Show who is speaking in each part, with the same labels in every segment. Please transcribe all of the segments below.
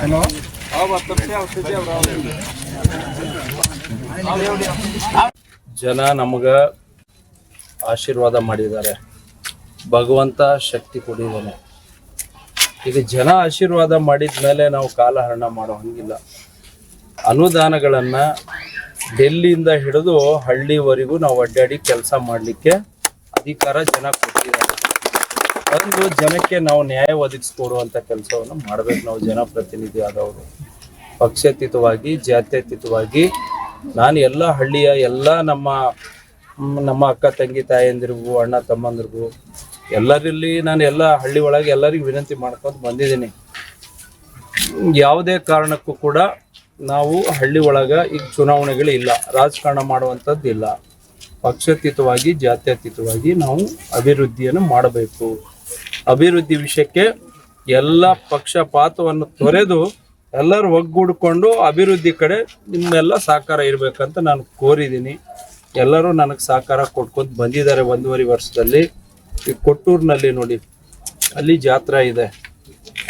Speaker 1: Hello
Speaker 2: ಜನ ನಮಗ ಆಶೀರ್ವಾದ ಮಾಡಿದ್ದಾರೆ. ಭಗವಂತ ಶಕ್ತಿ ಕೊಟ್ಟಿದ್ದಾನೆ ಈಗ ಜನ ಆಶೀರ್ವಾದ ಮಾಡಿದ ಮೇಲೆ ನಾವು ಕಾಲಹರಣ ಮಾಡೋ ಹಂಗಿಲ್ಲ. ಅನುದಾನಗಳನ್ನ ಡೆಲ್ಲಿಯಿಂದ ಹಿಡಿದು ಹಳ್ಳಿವರೆಗೂ ನಾವು ಅಡ್ಡಾಡಿ ಕೆಲಸ ಮಾಡಲಿಕ್ಕೆ ಅಧಿಕಾರ ಜನ ಕೊಟ್ಟಿದ್ದಾರೆ. ಒಂದು ಜನಕ್ಕೆ ನಾವು ನ್ಯಾಯ ಒದಗಿಸ್ಕೊಡುವಂಥ ಕೆಲಸವನ್ನು ಮಾಡಬೇಕು. ನಾವು ಜನಪ್ರತಿನಿಧಿ ಆದವರು. ಪಕ್ಷಾತೀತವಾಗಿ, ಜಾತ್ಯತೀತವಾಗಿ ನಾನು ಎಲ್ಲ ಹಳ್ಳಿಯ ಎಲ್ಲ ನಮ್ಮ ನಮ್ಮ ಅಕ್ಕ, ತಂಗಿ, ತಾಯಂದಿರಿಗೂ, ಅಣ್ಣ, ತಮ್ಮಂದಿರಿಗೂ ಎಲ್ಲರಲ್ಲಿ ನಾನು ಎಲ್ಲ ಹಳ್ಳಿ ಒಳಗೆ ಎಲ್ಲರಿಗೂ ವಿನಂತಿ ಮಾಡ್ಕೊಂಡು ಬಂದಿದ್ದೀನಿ. ಯಾವುದೇ ಕಾರಣಕ್ಕೂ ಕೂಡ ನಾವು ಹಳ್ಳಿ ಒಳಗೆ ಈಗ ಚುನಾವಣೆಗಳು ಇಲ್ಲ. ರಾಜಕಾರಣ ಮಾಡುವಂಥದ್ದು ಇಲ್ಲ. ಪಕ್ಷಾತೀತವಾಗಿ, ಜಾತ್ಯತೀತವಾಗಿ ನಾವು ಅಭಿವೃದ್ಧಿಯನ್ನು ಮಾಡಬೇಕು. ಅಭಿವೃದ್ಧಿ ವಿಷಯಕ್ಕೆ ಎಲ್ಲ ಪಕ್ಷಪಾತವನ್ನು ತೊರೆದು ಎಲ್ಲರೂ ಒಗ್ಗೂಡಿಕೊಂಡು ಅಭಿವೃದ್ಧಿ ಕಡೆ ನಿಮ್ಮೆಲ್ಲ ಸಹಕಾರ ಇರಬೇಕಂತ ನಾನು ಕೋರಿದ್ದೀನಿ. ಎಲ್ಲರೂ ನನಗೆ ಸಹಕಾರ ಕೊಟ್ಕೊಂಡು ಬಂದಿದ್ದಾರೆ ಒಂದೂವರೆ ವರ್ಷದಲ್ಲಿ. ಈ ಕೊಟ್ಟೂರಿನಲ್ಲಿ ನೋಡಿ. ಅಲ್ಲಿ ಜಾತ್ರಾ ಇದೆ.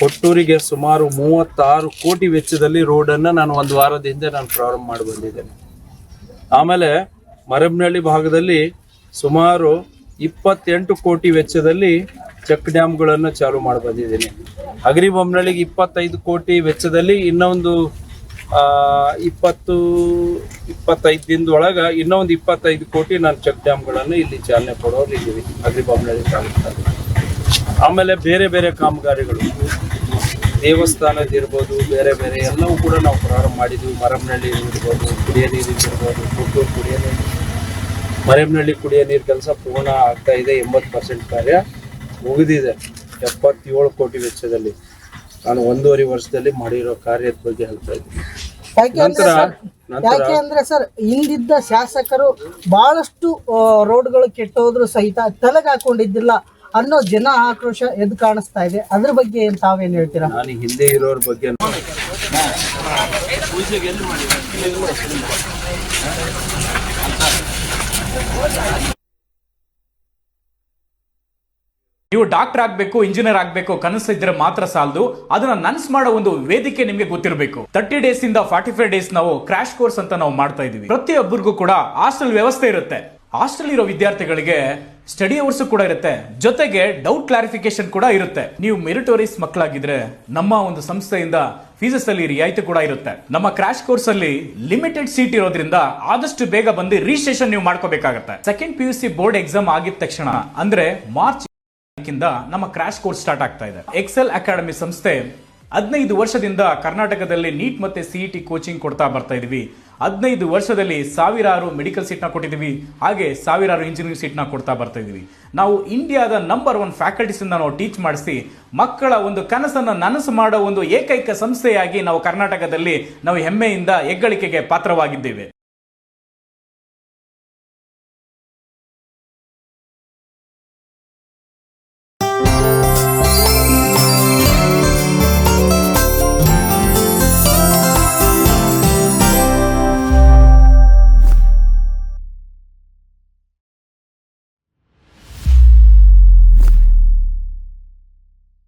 Speaker 2: ಕೊಟ್ಟೂರಿಗೆ ಸುಮಾರು ಮೂವತ್ತಾರು ಕೋಟಿ ವೆಚ್ಚದಲ್ಲಿ ರೋಡನ್ನು ನಾನು ಒಂದು ವಾರದ ಹಿಂದೆ ನಾನು ಪ್ರಾರಂಭ ಮಾಡಿ ಬಂದಿದ್ದೇನೆ. ಆಮೇಲೆ ಮರಬ್ನಹಳ್ಳಿ ಭಾಗದಲ್ಲಿ ಸುಮಾರು ಇಪ್ಪತ್ತೆಂಟು ಕೋಟಿ ವೆಚ್ಚದಲ್ಲಿ ಚೆಕ್ ಡ್ಯಾಮ್ಗಳನ್ನು ಚಾಲು ಮಾಡಿ ಬಂದಿದ್ದೀನಿ. ಅಗ್ರಿಬೊಮ್ಮನಹಳ್ಳಿಗೆ ಇಪ್ಪತ್ತೈದು ಕೋಟಿ ವೆಚ್ಚದಲ್ಲಿ ಇನ್ನೊಂದು ಇಪ್ಪತ್ತು ಇಪ್ಪತ್ತೈದು ದಿನದೊಳಗೆ ಇನ್ನೊಂದು ಇಪ್ಪತ್ತೈದು ಕೋಟಿ ನಾನು ಚೆಕ್ ಡ್ಯಾಮ್ಗಳನ್ನು ಇಲ್ಲಿ ಚಾಲನೆ ಕೊಡೋರು ಇದ್ದೀವಿ ಅಗ್ರಿಬೊಮ್ಮನಹಳ್ಳಿ ತಾಲೂಕಲ್ಲಿ. ಆಮೇಲೆ ಬೇರೆ ಬೇರೆ ಕಾಮಗಾರಿಗಳು. ದೇವಸ್ಥಾನದ ಇರ್ಬೋದು, ಬೇರೆ ಬೇರೆ ಎಲ್ಲವೂ ಕೂಡ ನಾವು ಪ್ರಾರಂಭ ಮಾಡಿದ್ವಿ. ಮರಮ್ನಹಳ್ಳಿ ಇರ್ಬೋದು, ಕುಡಿಯೋ ನೀರಿದ್ದು ಇರ್ಬೋದು ಗುಂಟೂರು ಕುಡಿಯೋ ನೀರು. ಮರಮ್ನಹಳ್ಳಿ ಕುಡಿಯೋ ನೀರು ಕೆಲಸ ಪೂರ್ಣ ಆಗ್ತಾ ಇದೆ, ಎಂಬತ್ತು ಪರ್ಸೆಂಟ್ ಕಾರ್ಯ ಮುಗಿದಿದೆ. ಎಪ್ಪತ್ತೇಳು ಕೋಟಿ ವೆಚ್ಚದಲ್ಲಿ. ನಾನು ಒಂದೂವರೆ ವರ್ಷದಲ್ಲಿ ಮಾಡಿರೋ ಕಾರ್ಯದ ಬಗ್ಗೆ ಹೇಳ್ತಾ ಇದ್ದೀನಿ.
Speaker 3: ಯಾಕೆ ಅಂದ್ರೆ ಸರ್ ಯಾಕೆ ಅಂದ್ರೆ ಸರ್ ಹಿಂದಿದ್ದ ಶಾಸಕರು ಬಹಳಷ್ಟು ರೋಡ್ಗಳು ಕೆಟ್ಟೋದ್ರು ಸಹಿತ ತಲೆಗೆ ಹಾಕೊಂಡಿದ್ದಿಲ್ಲ ಅನ್ನೋ ಜನ ಆಕ್ರೋಶ ಎದ್ದು ಕಾಣಿಸ್ತಾ ಇದೆ. ಅದ್ರ ಬಗ್ಗೆ ಏನ್ ತಾವೇನ್ ಹೇಳ್ತೀರಾ?
Speaker 2: ನಾನು ಹಿಂದೆ ಇರೋರ ಬಗ್ಗೆ
Speaker 4: ನೀವು ಡಾಕ್ಟರ್ ಆಗ್ಬೇಕು, ಇಂಜಿನಿಯರ್ ಆಗ್ಬೇಕು, ಕನಸು ಇದ್ರೆ ಮಾತ್ರ ಸಾಲದು. ಅದನ್ನ ನನ್ಸ್ ಮಾಡೋ ಒಂದು ವೇದಿಕೆ ನಿಮಗೆ ಗೊತ್ತಿರಬೇಕು. ತರ್ಟಿ ಡೇಸ್ ಇಂದ ಫಾರ್ಟಿ ಫೈವ್ ಡೇಸ್ ನಾವು ಕ್ರಾಶ್ ಕೋರ್ಸ್ ಅಂತ ನಾವು ಮಾಡ್ತಾ ಇದೀವಿ. ಪ್ರತಿಯೊಬ್ಬರಿಗೂ ಕೂಡ ಹಾಸ್ಟೆಲ್ ವ್ಯವಸ್ಥೆ ಇರುತ್ತೆ. ಹಾಸ್ಟೆಲ್ ಇರೋ ವಿದ್ಯಾರ್ಥಿಗಳಿಗೆ ಸ್ಟಡಿ ಅವರ್ಸ್ ಕೂಡ ಇರುತ್ತೆ. ಜೊತೆಗೆ ಡೌಟ್ ಕ್ಲಾರಿಫಿಕೇಶನ್ ಕೂಡ ಇರುತ್ತೆ. ನೀವು ಮೆರಿಟೋರಿಯಸ್ ಮಕ್ಕಳಾಗಿದ್ರೆ ನಮ್ಮ ಒಂದು ಸಂಸ್ಥೆಯಿಂದ ಫೀಸಸ್ ಅಲ್ಲಿ ರಿಯಾಯಿತಿ ಕೂಡ ಇರುತ್ತೆ. ನಮ್ಮ ಕ್ರಾಶ್ ಕೋರ್ಸ್ ಅಲ್ಲಿ ಲಿಮಿಟೆಡ್ ಸೀಟ್ ಇರೋದ್ರಿಂದ ಆದಷ್ಟು ಬೇಗ ಬಂದು ರಿಜಿಸ್ಟ್ರೇಷನ್ ನೀವು ಮಾಡ್ಕೋಬೇಕಾಗತ್ತೆ. Second P U C board exam ಆಗಿದ ತಕ್ಷಣ, ಅಂದ್ರೆ ಮಾರ್ಚ್ ನಮ್ಮ ಕ್ರಾಶ್ ಕೋರ್ಸ್ ಸ್ಟಾರ್ಟ್ ಆಗ್ತಾ ಇದೆ. ಎಕ್ಸೆಲ್ ಅಕಾಡೆಮಿ ಸಂಸ್ಥೆ ಹದಿನೈದು ವರ್ಷದಿಂದ ಕರ್ನಾಟಕದಲ್ಲಿ ನೀಟ್ ಮತ್ತೆ ಸಿಇಟಿ ಕೋಚಿಂಗ್ ಕೊಡ್ತಾ ಬರ್ತಾ ಇದೀವಿ. ಹದಿನೈದು ವರ್ಷದಲ್ಲಿ ಸಾವಿರಾರು ಮೆಡಿಕಲ್ ಸೀಟ್ನ ಕೊಟ್ಟಿದ್ದೀವಿ ಹಾಗೆ ಸಾವಿರಾರು ಇಂಜಿನಿಯರಿಂಗ್ ಸೀಟ್ನ ಕೊಡ್ತಾ ಬರ್ತಾ ಇದೀವಿ. ನಾವು ಇಂಡಿಯಾದ ನಂಬರ್ ಒನ್ ಫ್ಯಾಕಲ್ಟೀಸ್ ನಾವು ಟೀಚ್ ಮಾಡಿಸಿ, ಮಕ್ಕಳ ಒಂದು ಕನಸನ್ನು ನನಸು ಮಾಡೋ ಒಂದು ಏಕೈಕ ಸಂಸ್ಥೆಯಾಗಿ ನಾವು ಕರ್ನಾಟಕದಲ್ಲಿ ನಾವು ಹೆಮ್ಮೆಯಿಂದ ಹೆಗ್ಗಳಿಕೆಗೆ ಪಾತ್ರವಾಗಿದ್ದೇವೆ.